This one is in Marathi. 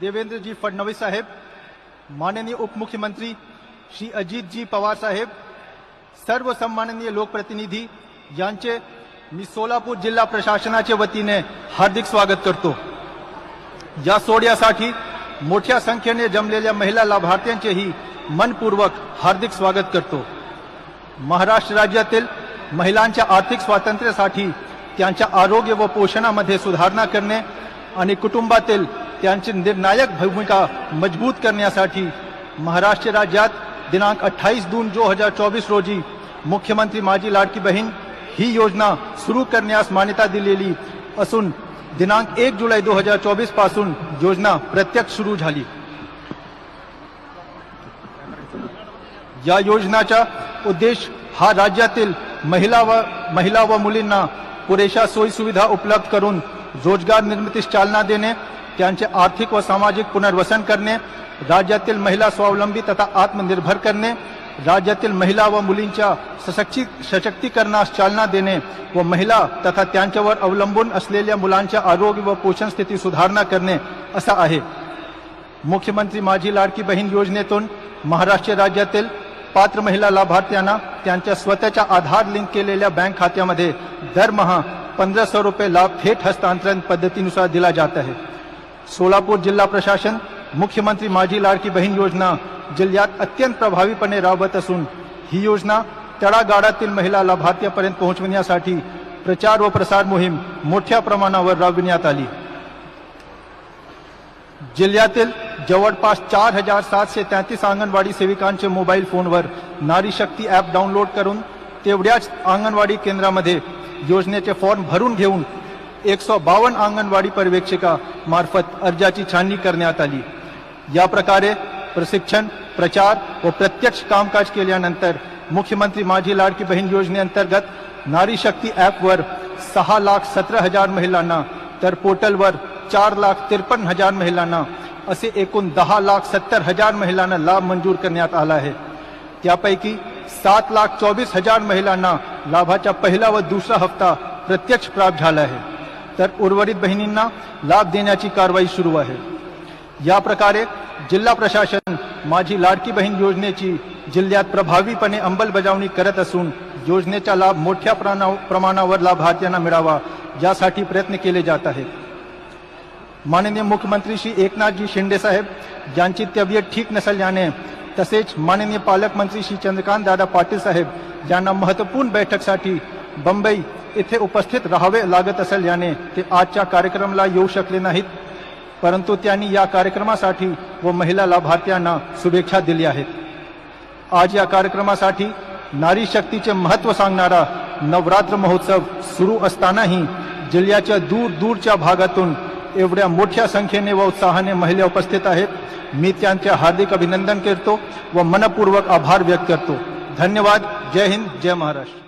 देवेंद्रजी फडणवीस साहेब माननीय उपमुख्यमंत्री श्री अजितजी पवार साहेब सर्व सन्माननीय लोकप्रतिनिधी यांचे मी सोलापूर जिल्हा प्रशासनाच्या वतीने हार्दिक स्वागत करतो. या सोहळ्यासाठी मोठ्या संख्येने जमलेल्या महिला लाभार्थ्यांचेही मनपूर्वक हार्दिक स्वागत करतो. महाराष्ट्र राज्यातील महिलांच्या आर्थिक स्वातंत्र्यासाठी त्यांच्या आरोग्य व पोषणामध्ये सुधारणा करणे आणि कुटुंबातील त्यांची निर्णायक भूमिका मजबूत करण्यासाठी महाराष्ट्र राज्यात दिनांक 28 जून दो हजार चोवीस रोजी मुख्यमंत्री माझी लाडकी बहीण ही योजना सुरू करण्यास मान्यता दिलेली असून दिनांक एक जुलै दो हजार चोवीसपासून योजना प्रत्यक्ष सुरू झाली. या योजनाचा उद्देश हा राज्यातील महिला व महिला व मुलींना पुरेशा सोयी सुविधा उपलब्ध करून रोजगार निर्मितीस चालना देणे त्यांचे आर्थिक व सामाजिक पुनर्वसन करणे राज्यातील महिला स्वावलंबी तथा आत्मनिर्भर करणे राज्यातील महिला व मुलींच्या सशक्ती सशक्तीकरणास चालना देणे व महिला तथा त्यांच्यावर अवलंबून असलेल्या मुलांच्या आरोग्य व पोषण स्थिती सुधारणा करणे असा आहे. मुख्यमंत्री माझी लाडकी बहीण योजनेतून महाराष्ट्र राज्यातील पात्र महिला लाभार्थ्यांना त्यांच्या स्वतःच्या आधार लिंक केलेल्या बँक खात्यामध्ये दरमहा पंधराशे रुपये लाभ थेट हस्तांतरण पद्धतीनुसार दिला जात आहे. सोलापूर जिल्हा प्रशासन मुख्यमंत्री माझी लाडकी बहीण योजना जिल्ह्यात अत्यंत प्रभावीपणे राबवत असून ही योजना तळागाळातील महिला लाभार्थ्यापर्यंत पोहोचविण्यासाठी प्रचार व प्रसार मोहीम मोठ्या प्रमाणावर राबविण्यात आली. जिल्ह्यातील जवळपास चार हजार सातशे तेहतीस अंगणवाडी सेविकांचे मोबाईल फोनवर नारी शक्ती ॲप डाउनलोड करून तेवढ्याच अंगणवाडी केंद्रामध्ये योजनेचे फॉर्म भरून घेऊन एकशे बावन्न अंगणवाडी पर्यवेक्षिका मार्फत अर्जाची छाननी करण्यात आली. या प्रकारे प्रशिक्षण प्रचार व प्रत्यक्ष कामकाज केल्यानंतर मुख्यमंत्री माझी लाडकी बहीण योजनेअंतर्गत नारी शक्ती ॲपवर सहा लाख सतरा हजार महिलांना तर पोर्टलवर चार लाख त्रेपन्न हजार महिलांना असे एकूण दहा लाख सत्तर हजार महिलांना लाभ मंजूर करण्यात आला आहे. त्यापैकी सात लाख चोवीस हजार महिलांना लाभाचा पहिला व दुसरा हप्ता प्रत्यक्ष प्राप्त झाला आहे. तर उर्वरित बहिणींना लाभ देण्याची कारवाई सुरू आहे. या प्रकारे जिल्हा प्रशासन माझी लाडकी बहीण योजनेची जिल्ह्यात प्रभावीपणे अंमलबजावणी करत असून योजनेचा लाभ मोठ्या प्रमाणावर लाभार्थ्यांना मिळावा यासाठी प्रयत्न केले जात आहेत. माननीय मुख्यमंत्री श्री एकनाथजी शिंदेसाहेब यांची तब्येत ठीक नसल्याने तसेच माननीय पालकमंत्री श्री चंद्रकांत दादा पाटील साहेब यांना महत्त्वपूर्ण बैठकसाठी बंबई येथे उपस्थित राहावे लागत असल्याने ते आजच्या कार्यक्रमाला येऊ शकले नाहीत. परंतु त्यांनी या कार्यक्रमासाठी व महिला लाभार्थ्यांना शुभेच्छा दिली आहेत. आज या कार्यक्रमासाठी नारी शक्तीचे महत्त्व सांगणारा नवरात्र महोत्सव सुरू असतानाही जिल्ह्याच्या दूर दूरच्या भागातून एवढ्या मोठ्या संख्येने व उत्साहाने महिला उपस्थित आहेत. मी त्यांचे हार्दिक अभिनंदन करतो व मनपूर्वक आभार व्यक्त करतो. धन्यवाद. जय हिंद. जय महाराष्ट्र.